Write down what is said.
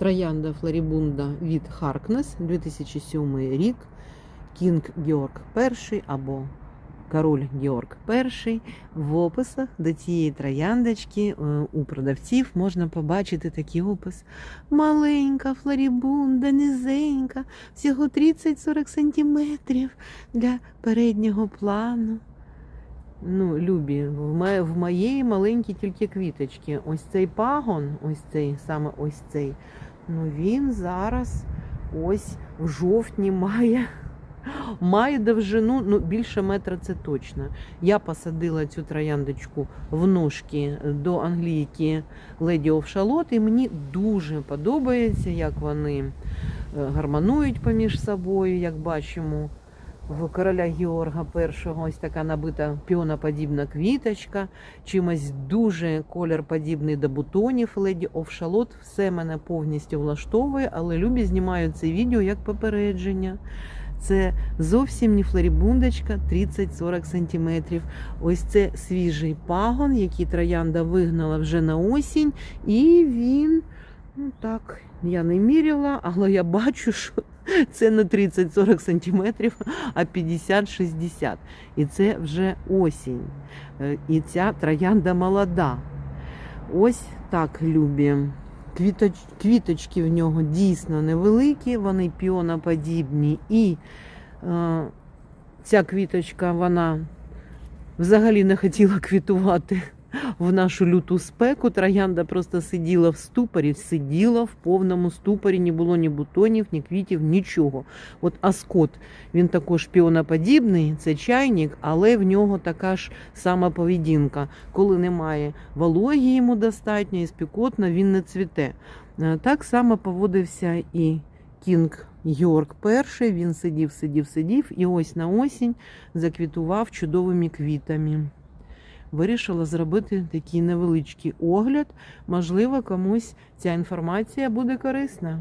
Троянда Флорібунда від Харкнес, 2007 рік, Кінг Георг І або Король Георг І. В описах до цієї трояндочки е, у продавців можна побачити такий опис. Маленька флорібунда, низенька, всього 30-40 сантиметрів для переднього плану. Ну, любі, в моєї маленькі тільки квіточки. Ось цей пагон, ось цей, саме ось цей. Ну він зараз ось в жовтні має. Має довжину ну, більше метра, це точно. Я посадила цю трояндочку в ножки до англійки Lady of Charlotte, і мені дуже подобається, як вони е, гармонують поміж собою, як бачимо. В короля Георга І ось така набита піоноподібна квіточка, чимось дуже колір подібний до бутонів Леді Charlotte. Все мене повністю влаштовує, але любі знімаю це відео як попередження. Це зовсім не флорібундочка 30-40 см. Ось це свіжий пагон, який троянда вигнала вже на осінь, і він, ну так, я не міряла, але я бачу, що це не 30-40 см, а 50-60. І це вже осінь. Е, І ця троянда молода. Ось так любі. Квіточ, квіточки в нього дійсно невеликі, вони піоноподібні. І е, ця квіточка вона взагалі не хотіла квітувати в нашу люту спеку. Троянда просто сиділа в ступорі, сиділа в повному ступорі, не було ні бутонів, ні квітів, нічого. От аскот, він також піоноподібний, це чайник, але в нього така ж сама поведінка. Коли немає вологі йому достатньо і спекотно, він не цвіте. Е, Так само поводився і Кінг Георг І. Він сидів, сидів, сидів, і ось на осінь заквітував чудовими квітами. Вирішила зробити такий невеличкий огляд. Можливо, комусь ця інформація буде корисна.